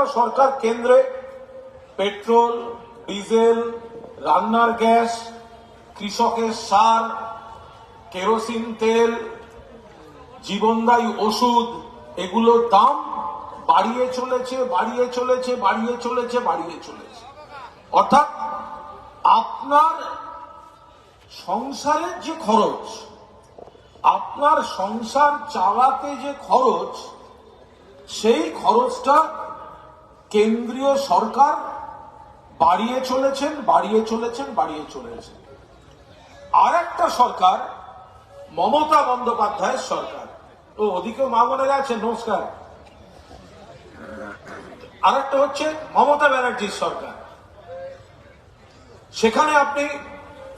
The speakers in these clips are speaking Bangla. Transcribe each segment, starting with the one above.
একটা সরকার কেন্দ্রে পেট্রোল, ডিজেল, রান্নার গ্যাস, কৃষকের সার, কেরোসিন, তেল, জীবনদায়ী ওষুধ, এগুলোর দাম বাড়িয়ে চলেছে বাড়িয়ে চলেছে বাড়িয়ে চলেছে বাড়িয়ে চলেছে। অর্থাৎ আপনার সংসারের যে খরচ, আপনার সংসার চালাতে যে খরচ, সেই খরচটা কেন্দ্রীয় সরকার বাড়িয়ে চলেছেন বাড়িয়ে চলেছেন বাড়িয়ে চলেছেন। আর একটা সরকার, মমতা বন্দ্যোপাধ্যায়ের সরকার। ও, ওদিকেও মা বোনেরা আছে, নমস্কার। আর একটা হচ্ছে মমতা ব্যানার্জির সরকার। সেখানে আপনি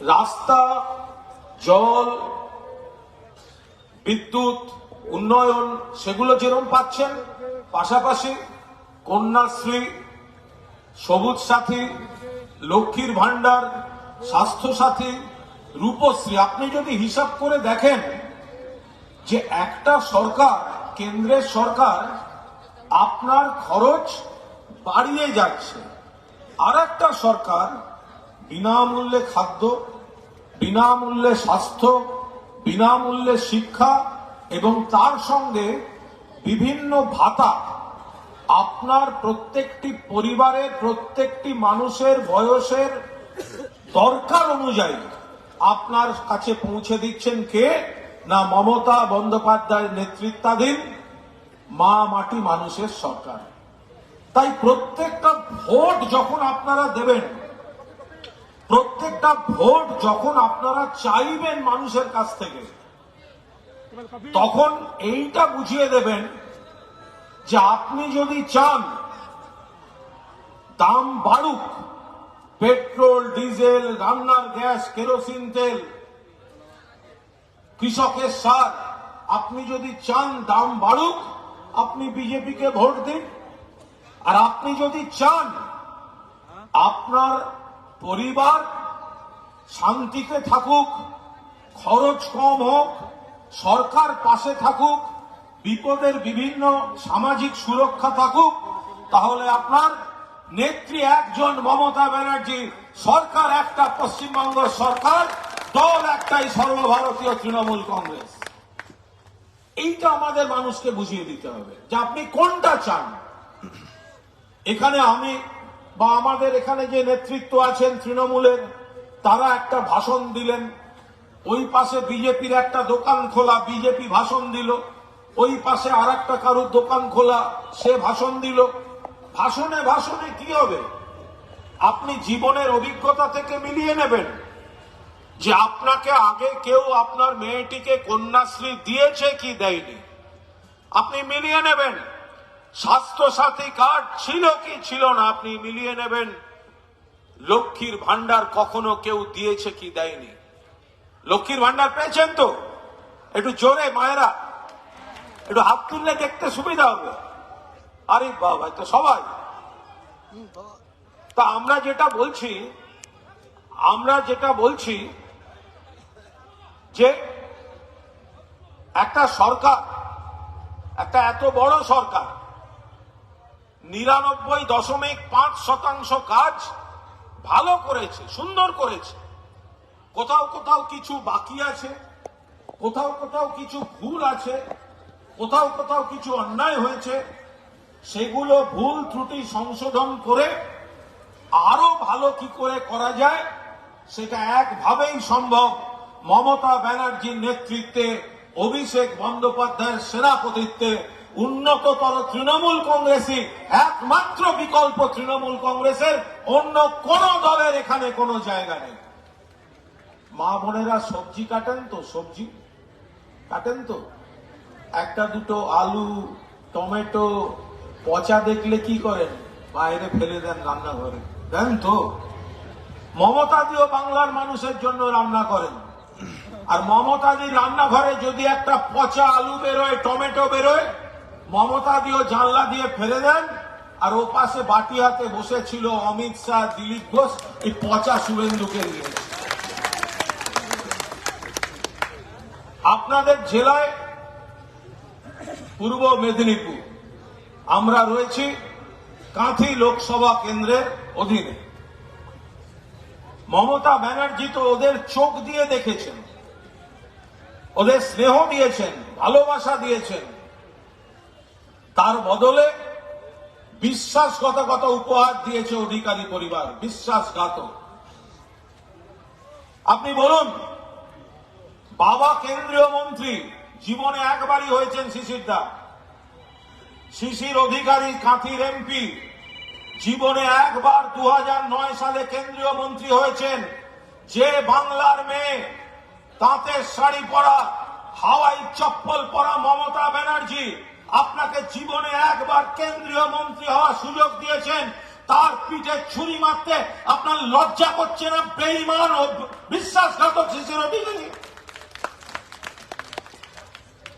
রাস্তা, জল, বিদ্যুৎ, উন্নয়ন, সেগুলো যেরকম পাচ্ছেন, পাশাপাশি কন্যাশ্রী, সবুজ সাথী, লক্ষ্মীর ভান্ডার স্বাস্থ্য সাথী, রূপশ্রী। আপনি যদি হিসাব করে দেখেন যে একটা সরকার, কেন্দ্রের সরকার, আপনার খরচ বাড়িয়ে যাচ্ছে। আর একটা সরকার, বিনামূল্যে খাদ্য, বিনামূল্যে স্বাস্থ্য, বিনামূল্যে শিক্ষা, এবং তার সঙ্গে বিভিন্ন ভাতা আপনার প্রত্যেকটি পরিবারের, প্রত্যেকটি মানুষের বয়সের দরকার অনুযায়ী আপনার কাছে পৌঁছে দিচ্ছেন কে? না, মমতা বন্দ্যোপাধ্যায়ের নেতৃত্বাধীন মা মাটি মানুষের সরকার। তাই প্রত্যেকটা ভোট যখন আপনারা দেবেন, প্রত্যেকটা ভোট যখন আপনারা চাইবেন মানুষের কাছ থেকে, তখন এইটা বুঝিয়ে দেবেন যে আপনি যদি চান, দাম বাড়ুক, পেট্রোল, ডিজেল, রান্নার গ্যাস, কেরোসিন, তেল, কৃষকের সার, আপনি যদি চান দাম বাড়ুক, আপনি বিজেপিকে ভোট দিন। আর আপনি যদি চান আপনার পরিবার শান্তিতে থাকুক, খরচ কম হোক, সরকার পাশে থাকুক বিপদের বিভিন্ন সামাজিক সুরক্ষা থাকুক, তাহলে আপনার নেত্রী একজন মমতা ব্যানার্জি সরকার, একটা পশ্চিমবঙ্গ সরকার, দল একটাই সর্বভারতীয় তৃণমূল কংগ্রেস। এইটা আমাদের মানুষকে বুঝিয়ে দিতে হবে যে আপনি কোনটা চান। এখানে আমি বা আমাদের এখানে যে নেতৃত্ব আছেন তৃণমূলের, তারা একটা ভাষণ দিলেন। ওই পাশে বিজেপির একটা দোকান খোলা, বিজেপি ভাষণ দিল। ওই পাশে আর একটা কারুর দোকান খোলা, সে ভাষণ দিল। ভাষণে ভাষণে কি হবে? আপনি জীবনের অভিজ্ঞতা থেকে মিলিয়ে নেবেন যে আপনাকে আগে কেউ আপনার মেয়েটিকে কন্যাশ্রী দিয়েছে কি দেয়নি। আপনি মিলিয়ে নেবেন। স্বাস্থ্য সাথী কার্ড ছিল কি ছিল না, আপনি মিলিয়ে নেবেন। লক্ষ্মীর ভান্ডার কখনো কেউ দিয়েছে কি দেয়নি। লক্ষ্মীর ভান্ডার পেয়েছেন তো? একটু জোরে, মায়েরা। একটু হাত তুললে দেখতে সুবিধা হবে। আরে বাবা তো সবাই। তা আমরা যেটা বলছি, আমরা যেটা বলছি যে একটা সরকার, একটা এত বড় সরকার, নিরানব্বই দশমিক পাঁচ শতাংশ কাজ ভালো করেছে, সুন্দর করেছে। কোথাও কোথাও কিছু বাকি আছে, কোথাও কোথাও কিছু ভুল আছে। কোথাও কোথাও কিছু অন্যায় হয়েছে, সেগুলো ভুল ত্রুটি সংশোধন করে আরও ভালো কি করে করা যায়, সেটা একভাবেই সম্ভব। মমতা ব্যানার্জির নেতৃত্বে অভিষেক বন্দ্যোপাধ্যায়ের সেনাপতিত্বে উন্নততর তৃণমূল কংগ্রেসই একমাত্র বিকল্প তৃণমূল কংগ্রেসের অন্য কোন দলের এখানে কোনো জায়গা নেই। মা বোনেরা সবজি কাটেন তো, সবজি কাটেন তো? একটা দুটো আলু, টমেটো, পচা দেখলে কি করেন? বাইরে ফেলে দেন রান্নাঘরে। দেন তো। মমতাদিও বাংলার মানুষের জন্য রান্না করেন। আর মমতাদি রান্নাঘরে যদি একটা পচা আলু বেরোয়, টমেটো বেরোয় মমতাদিও জানলা দিয়ে ফেলে দেন। আর ও পাশে বাটি হাতে বসেছিল অমিত শাহ, দিলীপ ঘোষ, এই পচা শুভেন্দুকে নিয়ে। আপনাদের জেলায় পূর্ব মেদিনীপুর। আমরা রয়েছি কাঁথি লোকসভা কেন্দ্রের অধীনে। মমতা ব্যানার্জি তো ওদের চোখ দিয়ে দেখেছেন। ওদের স্নেহ দিয়েছেন ভালোবাসা দিয়েছেন। তার বদলে বিশ্বাসঘাতকতা উপহার দিয়েছে অধিকারী পরিবার, বিশ্বাসঘাতক। আপনি বলুন, বাবা কেন্দ্রীয় মন্ত্রী জীবনে একবারই হয়েছেন শিশির দা। শিশির অধিকারী, কাঁথির এমপি। জীবনে একবার দু হাজার নয় সালে কেন্দ্রীয় মন্ত্রী হয়েছেন। যে বাংলার মেয়ে, তাঁতের শাড়ি পরা, হাওয়াই চপ্পল পরা মমতা ব্যানার্জি আপনাকে জীবনে একবার কেন্দ্রীয় মন্ত্রী হওয়ার সুযোগ দিয়েছেন। তার পিঠে ছুরি মারতে আপনার লজ্জা করছে না, বেইমান ও বিশ্বাসঘাতক শিশির অধিকারী।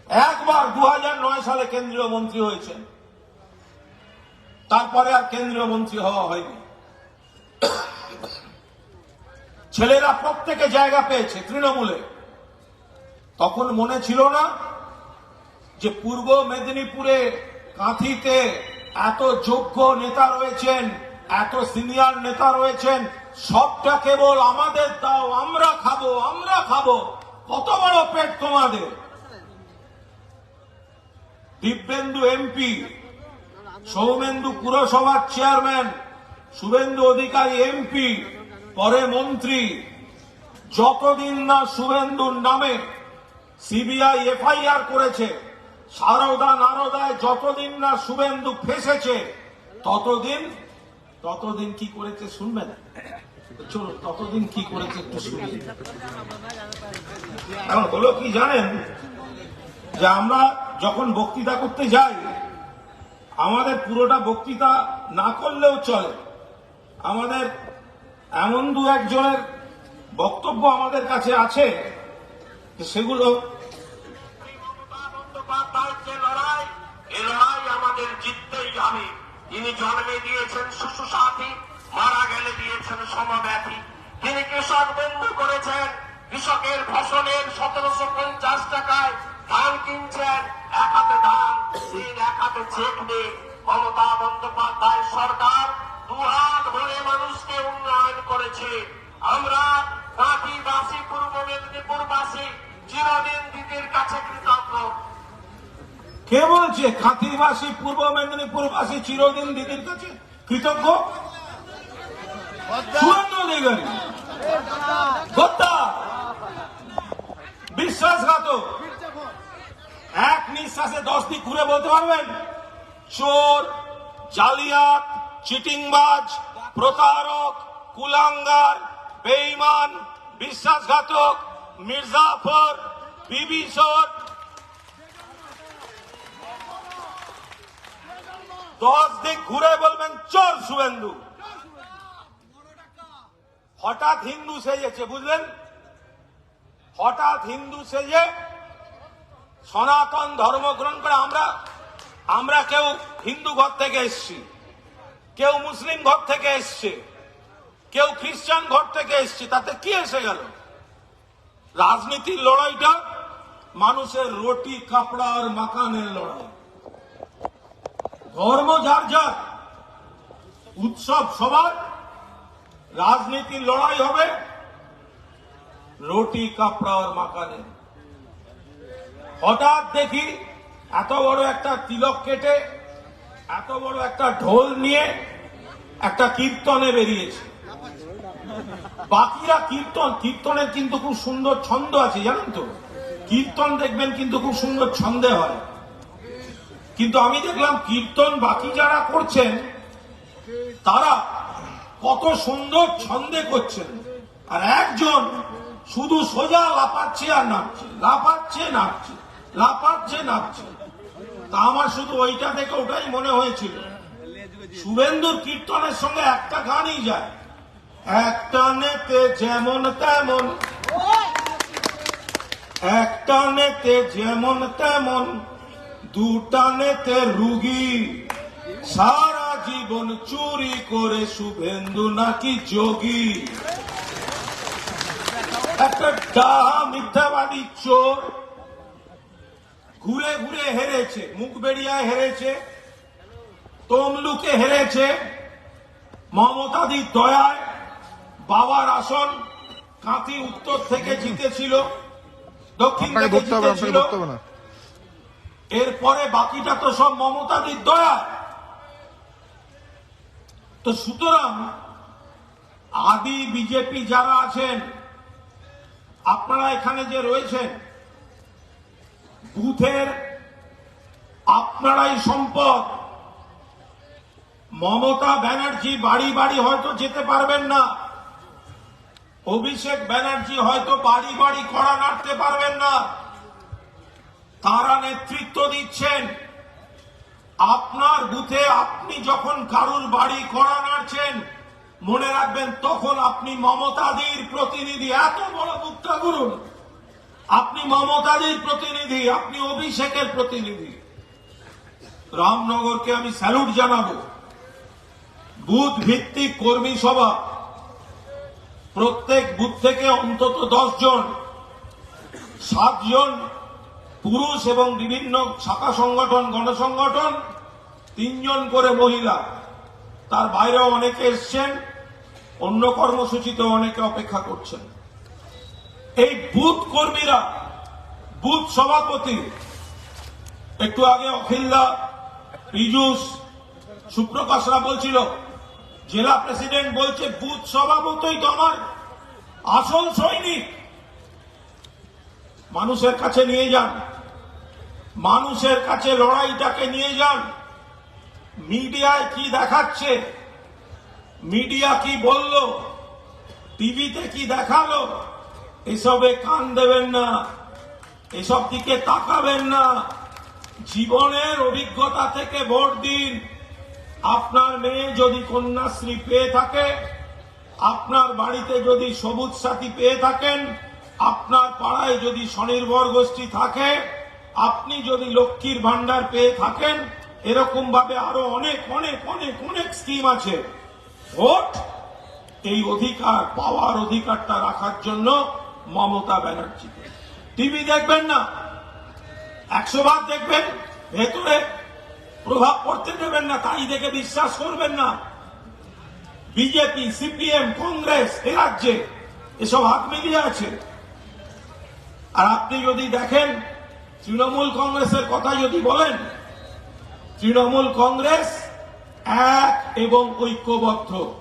একবার দু হাজার নয় সালে কেন্দ্রীয় মন্ত্রী হয়েছেন। তারপরে আর কেন্দ্রীয় মন্ত্রী হওয়া হয়নি। ছেলেরা প্রত্যেকে জায়গা পেয়েছে তৃণমূলে। তখন মনে ছিল না যে পূর্ব মেদিনীপুরে কাঁথিতে এত যোগ্য নেতা রয়েছেন, এত সিনিয়র নেতা রয়েছেন, সবটা কেবল আমাদের দাও, আমরা খাব আমরা খাব। কত বড় পেট তোমাদের? দিব্যেন্দু এমপি, সৌমেন্দু পুরসভার চেয়ারম্যান, শুভেন্দু অধিকারী এমপি, পরে মন্ত্রী। যতদিন না শুভেন্দুর নামে সিবিআই এফআইআর করেছে, সারদা নারদায় যতদিন না শুভেন্দু ফেসেছে, ততদিন ততদিন কি করেছে শুনবেন চলো ততদিন কি করেছে একটু শুনবেন এখন হলো কি জানেন যে আমরা যখন বক্তৃতা করতে যাই, আমাদের পুরোটা বক্তৃতা না করলেও চলে। আমাদের এমন দু একজনের বক্তব্য আমাদের কাছে আছে সেগুলো আমাদের জিততেই হবে তিনি জন্মে দিয়েছেন শিশু সাথী, মারা গেলে দিয়েছেন সমব্যাথী তিনি কৃষক বন্ধু করেছেন, কৃষকের ফসলের সতেরোশো পঞ্চাশ টাকায় ধান কিনছেন এক হাতে ধান তিন এক হাতে চেক নিয়ে মমতা বন্দ্যোপাধ্যায় সরকার দুহাত ভরে মানুষকে উন্নয়ন করেছে। আমরা কাঁটিবাসী পূর্ব মেদিনীপুরবাসী চিরদিন দিদির কাছে কৃতজ্ঞ। কে বলছে? খাতিরবাসী পূর্ব মেদিনীপুরবাসী চিরদিন দিদির কাছে কৃতজ্ঞ? সুরেন্দ্র অধিকারী গদ্দা বিশ্বাসঘাতক। নিঃশ্বাসে দশ দিক ঘুরে বলতে পারবেন? চোর, জালিয়াত, চিটিংবাজ, প্রতারক, কুলাঙ্গার বেঈমান বিশ্বাসঘাতক, মির্জাফর বিবিসর দশ দিক ঘুরে বলবেন চোর শুভেন্দু। হঠাৎ হিন্দু সেজেছে, বুঝলেন? হঠাৎ হিন্দু সেজে সনাতন ধর্ম গ্রহণ করে আমরা আমরা কেউ হিন্দু ঘর থেকে এসছি, কেউ মুসলিম ঘর থেকে এসছে, কেউ খ্রিস্টান ঘর থেকে এসছে, তাতে কি এসে গেল? রাজনীতির লড়াইটা মানুষের রুটি, কাপড়া আর মাকানের লড়াই। ধর্ম যার যার, উৎসব সবার, রাজনীতির লড়াই হবে রুটি, কাপড়া আর মাকানে হঠাৎ দেখি এত বড় একটা তিলক কেটে, এত বড় একটা ঢোল নিয়ে একটা কীর্তনে বেরিয়েছে। বাকিরা কীর্তন, কীর্তনের কিন্তু খুব সুন্দর ছন্দ আছে, জানেন তো? কীর্তন দেখবেন কিন্তু খুব সুন্দর ছন্দে হয়। কিন্তু আমি দেখলাম কীর্তন বাকি যারা করছেন, তারা কত সুন্দর ছন্দে করছেন। আর একজন শুধু সোজা লাপাচ্ছে আর নামছে লাপাচ্ছে নামছে লাপাচ্ছে নামছে তা আমার শুধু ওইটা দেখে ওটাই মনে হয়েছিল। শুভেন্দুর কীর্তনের সঙ্গে একটা গানই যায়। একটা নেতে যেমন তেমন, একটা নেতে যেমন তেমন, দুটা নেতে রুগী। সারা জীবন চুরি করে শুভেন্দু নাকি যোগী। একটা ডাহা মিথ্যাবাদী চোর। ঘুরে ঘুরে হেরেছে মুখ বেরিয়ায় হেরেছে তমলুকে হেরেছে। মমতাদির দয়ায় বাবার আসন কাঁথি উত্তর থেকে জিতেছিল দক্ষিণ থেকে জিতেছিল। এরপরে বাকিটা তো সব মমতাদির দয়া তো সুতরাং আদি বিজেপি যারা আছেন আপনারা এখানে যে রয়েছেন বুথের আপনারাই সম্পদ। মমতা ব্যানার্জি বাড়ি বাড়ি হয়তো যেতে পারবেন না। অভিষেক ব্যানার্জি হয়তো বাড়ি বাড়ি কড়া নাড়তে পারবেন না। তারা নেতৃত্ব দিচ্ছেন। আপনার বুথে আপনি যখন কারুর বাড়ি কড়া নাড়ছেন, মনে রাখবেন তখন আপনি মমতাদির প্রতিনিধি। এত বড় বুকটা করুন আপনি মমতাদির প্রতিনিধি, আপনি অভিষেকের প্রতিনিধি। রামনগরকে আমি স্যালুট জানাব। বুথ ভিত্তিক কর্মী সভা। প্রত্যেক বুথ থেকে অন্তত দশ জন সাতজন পুরুষ এবং বিভিন্ন শাখা সংগঠন, গণসংগঠন, তিনজন করে মহিলা। তার বাইরেও অনেকে এসছেন, অন্য কর্মসূচিতেও অনেকে অপেক্ষা করছেন। এই বুথ কর্মীরা, বুথ সভাপতি, একটু আগে অখিলদা, পীযুষ সুপ্রকাশরা বলছিল, জেলা প্রেসিডেন্ট বলছে, বুথ সভাপতিই তো আমার, আসল সৈনিক। মানুষের কাছে নিয়ে যান, মানুষের কাছে লড়াইটাকে নিয়ে যান। মিডিয়ায় কি দেখাচ্ছে? মিডিয়া কি বলল? টিভিতে কি দেখাল? এসবে কান দেবেন না, এসব দিকে তাকাবেন না। জীবনের অভিজ্ঞতা থেকে ভোট দিন। আপনার মেয়ে যদি কন্যাশ্রী পেয়ে থাকে, আপনার বাড়িতে যদি সবুজ সাথী পেয়ে থাকেন, আপনার পাড়ায় যদি স্বনির্ভর গোষ্ঠী থাকে, আপনি যদি লক্ষ্মীর ভান্ডার পেয়ে থাকেন এরকম ভাবে আরও অনেক অনেক অনেক অনেক স্কিম আছে। ভোট, এই অধিকার, পাওয়ার অধিকারটা রাখার জন্য মমতা ব্যানার্জি। টিভি দেখবেন না। একশো বার দেখবেন, ভেতরে প্রভাব পড়তে দেবেন না, তাই দেখে বিশ্বাস করবেন না। বিজেপি, সিপিএম, কংগ্রেস, এ রাজ্যে এসব হাত মিলিয়ে আছে। আর আপনি যদি দেখেন, তৃণমূল কংগ্রেসের কথা যদি বলেন, তৃণমূল কংগ্রেস এক এবং ঐক্যবদ্ধ।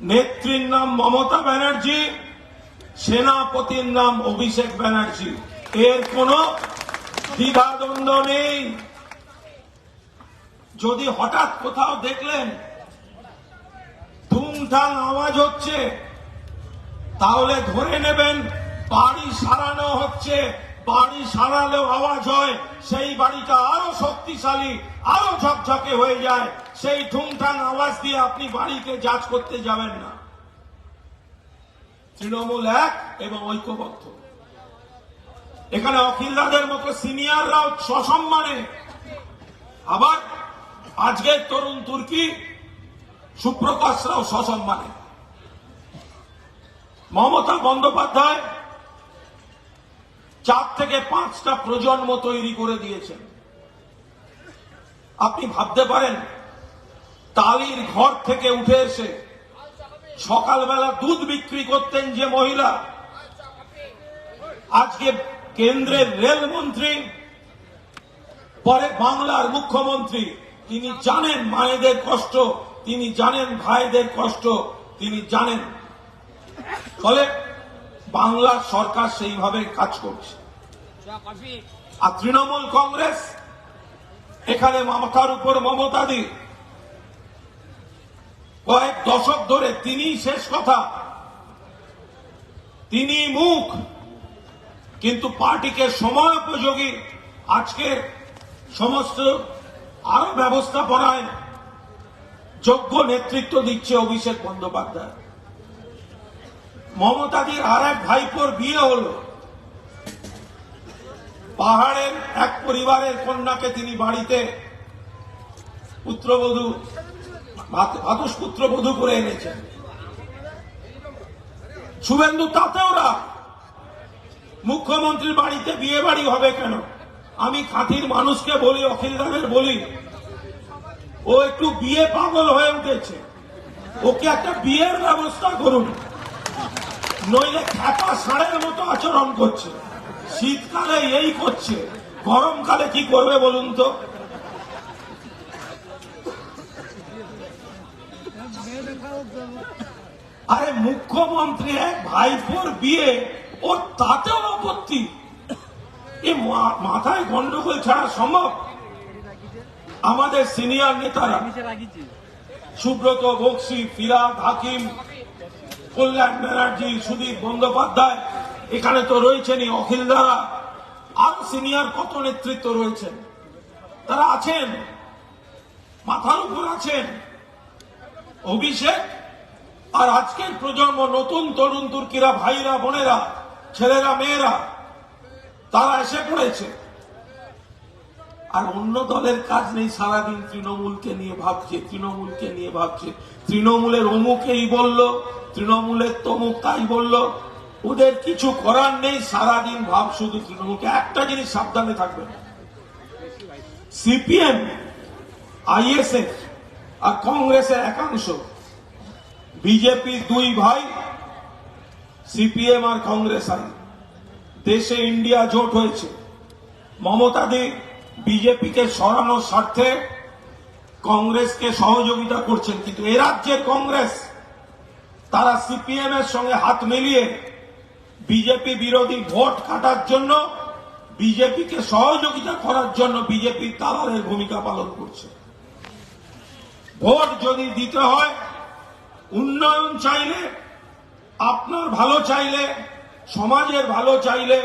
নেত্রীর নাম মমতা ব্যানার্জি সেনাপতির নাম অভিষেক ব্যানার্জি। এর কোনো দ্বিধাদ্বন্দ্ব নেই। যদি হঠাৎ কোথাও দেখলেন ধুমধাম আওয়াজ হচ্ছে, তাহলে ধরে নেবেন বাড়ি সারানো হচ্ছে। বাড়ি সারালেও আওয়াজ হয়, সেই বাড়িটা আরও শক্তিশালী, আরও ঝকঝকে হয়ে যায়। সেই ঠুংঠাং আওয়াজ দিয়ে আপনি বাড়িকে যাচ করতে যাবেন না। তৃণমূল এক এবং ঐক্যবদ্ধ। এখানে অখিলদাদের মতো সিনিয়ররাও সসম্মানে। আবার আজকের তরুণ তুর্কি সুপ্রকাশরাও সসম্মানে। মমতা বন্দ্যোপাধ্যায় চার থেকে পাঁচটা প্রজন্ম তৈরি করে দিয়েছেন। আপনি ভাবতে পারেন, তালির ঘর থেকে উঠে এসে সকালবেলা দুধ বিক্রি করতেন যে মহিলা। আজকে কেন্দ্রের রেলমন্ত্রী, পরে বাংলার মুখ্যমন্ত্রী। তিনি জানেন মায়েদের কষ্ট, তিনি জানেন ভাইদের কষ্ট, তিনি জানেন। ফলে বাংলার সরকার সেইভাবে কাজ করছে। আর তৃণমূল কংগ্রেস, এখানে মমতার উপর মমতা মমতাদি কয়েক দশক ধরে তিনি শেষ কথা। তিনি মুখ। কিন্তু পার্টিকে সময় উপযোগী। আজকের সমস্ত আরও ব্যবস্থাপনায় যোগ্য নেতৃত্ব দিচ্ছে অভিষেক বন্দ্যোপাধ্যায়। মমতাদির আর এক ভাইপোর বিয়ে হলো। পাহাড়ের এক পরিবারের কন্যাকে তিনি বাড়িতে পুত্রবধূ ভাতুষ পুত্রবধূ করে এনেছেন শুভেন্দু, তাতেও রাগ। মুখ্যমন্ত্রীর বাড়িতে বিয়ে বাড়ি হবে কেন? আমি খাতির মানুষকে বলি, অখিল অখিলদারের বলি। ও একটু বিয়ে পাগল হয়ে উঠেছে। ওকে একটা বিয়ের ব্যবস্থা করুন। নইলে খ্যাপা ষাঁড়ের মতো আচরণ করছে। শীতকালে এই করছে। গরমকালে কি করবে বলুন তো? আরে মুখ্যমন্ত্রী, এক ভাইপোর বিয়ে ও তাতেও আপত্তি। মাথায় গন্ডগোল ছাড়া সম্ভব? আমাদের সিনিয়র নেতারা, সুব্রত বক্সি, ফিরাদ হাকিম, কল্যাণ ব্যানার্জি, সুদীপ বন্দ্যোপাধ্যায়, এখানে তো রয়েছেনই অখিল দ্বারা আরও সিনিয়র কত নেতৃত্ব রয়েছেন? তারা আছেন, মাথার উপর আছেন। অভিষেক আর আজকের প্রজন্ম নতুন তরুণ তুর্কিরা ভাইরা, বোনেরা, ছেলেরা, মেয়েরা, তারা এসে পড়েছে। আর অন্য দলের কাজ নেই, সারাদিন তৃণমূলকে নিয়ে ভাবছে, তৃণমূলকে নিয়ে ভাবছে। তৃণমূলের অমুকেই বলল, তৃণমূলের তমুক তাই বলল। ওদের কিছু করার নেই, সারাদিন ভাব শুধু তৃণমূলকে। একটা জিনিস সাবধানে থাকবেন। সিপিএম, আইএসএফ আর কংগ্রেসের একাংশ বিজেপির দুই ভাই, সিপিএম আর কংগ্রেস আই। দেশে ইন্ডিয়া জোট হয়েছে। মমতা দি বিজেপিকে সরানোর স্বার্থে কংগ্রেসকে সহযোগিতা করছেন, কিন্তু এ রাজ্যের কংগ্রেস, তারা সিপিএম এর সঙ্গে হাত মিলিয়ে বিজেপি বিরোধী ভোট কাটার জন্য, বিজেপিকে সহযোগিতা করার জন্য বিজেপির দালালের ভূমিকা পালন করছে। ভোট যদি দিতে হয় উন্নয়ন চাইলে, আপনার ভালো চাইলে, সমাজের ভালো চাইলে,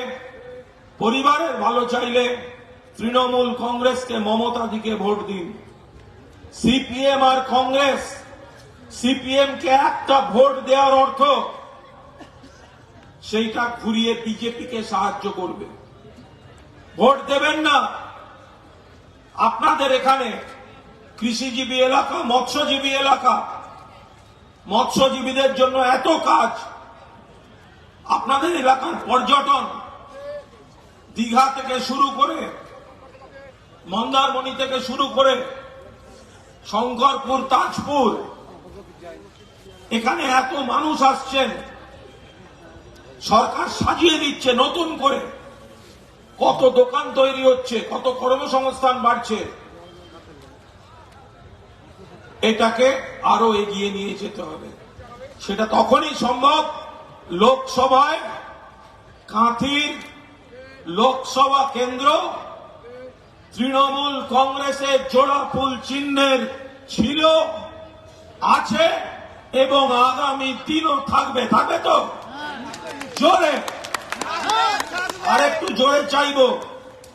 পরিবারের ভালো চাইলে তৃণমূল কংগ্রেসকে মমতা দিকে ভোট দিন। সিপিএম আর কংগ্রেস সিপিএম কে একটা ভোট দেওয়ার অর্থ সেইটা ঘুরিয়ে বিজেপিকে সাহায্য করবে। ভোট দেবেন না। আপনাদের এখানে কৃষিজীবী এলাকা, মৎস্যজীবী এলাকা মৎস্যজীবীদের জন্য এত কাজ। আপনাদের এলাকার পর্যটন দীঘা থেকে শুরু করে মন্দারমণি থেকে শুরু করে শঙ্করপুর, তাজপুর, এখানে এত মানুষ আসছেন। সরকার সাজিয়ে দিচ্ছে নতুন করে। কত দোকান তৈরি হচ্ছে, কত কর্মসংস্থান বাড়ছে। এটাকে আরও এগিয়ে নিয়ে যেতে হবে। সেটা তখনই সম্ভব লোকসভায়, কাঁথির লোকসভা কেন্দ্র, তৃণমূল কংগ্রেসের জোড়া ফুল চিহ্নের ছিল, আছে এবং আগামী দিনও থাকবে। থাকবে তো? জোরে! আর একটু জোরে চাইব।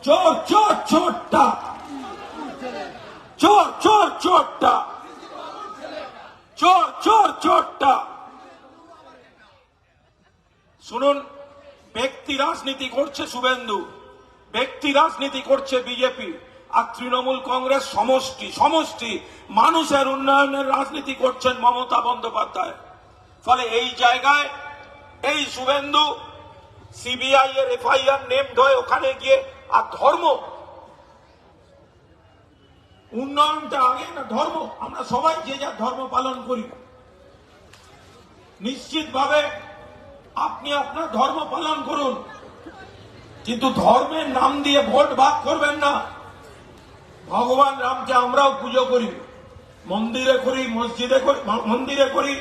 চোর চোর, চোরটা! চোর চোর, চোরটা! চোর চোর, চোরটা। শুনুন, ব্যক্তি রাজনীতি করছে শুভেন্দু, ব্যক্তি রাজনীতি করছে বিজেপি, আর তৃণমূল কংগ্রেস সমষ্টি সমষ্টি, মানুষের উন্নয়নের রাজনীতি করছেন মমতা বন্দ্যোপাধ্যায়। ফলে এই জায়গায় এই শুভেন্দু, সিবিআই এর এফআইআর নেমড হয়ে ওখানে গিয়ে, আর ধর্ম উন্নয়নটা আগে না ধর্ম? আমরা সবাই যে যার ধর্ম পালন করি। নিশ্চিতভাবে আপনি আপনার ধর্ম পালন করুন। কিন্তু ধর্মের নাম দিয়ে ভোট ভাগ করবেন না। ভগবান রামকে আমরাও পুজো করি। মন্দিরে করি, মসজিদে করি মন্দিরে করি,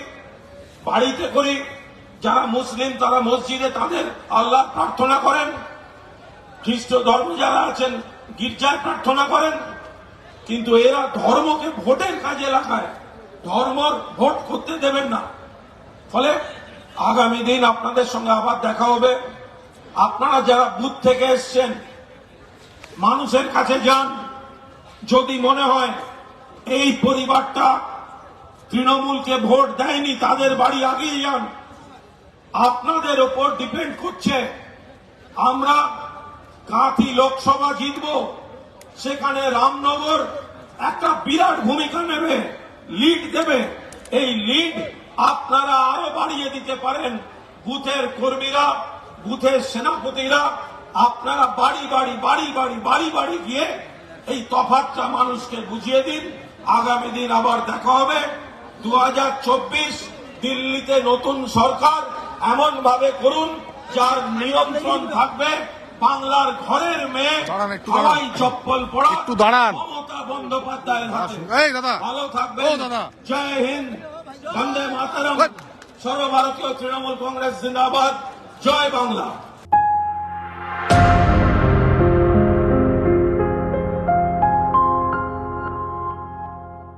বাড়িতে করি। যারা মুসলিম, তারা মসজিদে তাদের আল্লাহ প্রার্থনা করেন। খ্রিস্ট ধর্ম যারা আছেন, গির্জায় প্রার্থনা করেন। কিন্তু এরা ধর্মকে ভোটের কাজে লাগায়। ধর্মর ভোট করতে দেবেন না। ফলে আগামী দিন আপনাদের সঙ্গে আবার দেখা হবে। আপনারা যারা বুথ থেকে এসছেন, মানুষের কাছে যান। যদি মনে হয় এই পরিবারটা তৃণমূলকে ভোট দেয়নি, তাদের বাড়ি আগিয়ে যান। আপনাদের ওপর ডিপেন্ড করছে, আমরা কাঁথি লোকসভা জিতব। সেখানে রামনগর একটা বিরাট ভূমিকা নেবে লিড দেবে। এই লিড আপনারা আরও বাড়িয়ে দিতে পারেন। বুথের কর্মীরা, বুথের সেনাপতিরা, আপনারা বাড়ি বাড়ি বাড়ি বাড়ি বাড়ি বাড়ি গিয়ে এই তফাতটা মানুষকে বুঝিয়ে দিন। আগামী দিন আবার দেখা হবে। দু দিল্লিতে নতুন সরকার এমন ভাবে করুন, যার নিয়ন্ত্রণ থাকবে। বাংলার ঘরের মেয়ে চপ্পল পড়া একটু দাঁড়ান। মমতা বন্দ্যোপাধ্যায়ের দাদা। ভালো থাকবে দাদা। জয় হিন্দ। বন্দে মাতারাম। সর্বভারতীয় তৃণমূল কংগ্রেস জিন্দাবাদ। জয় বাংলা।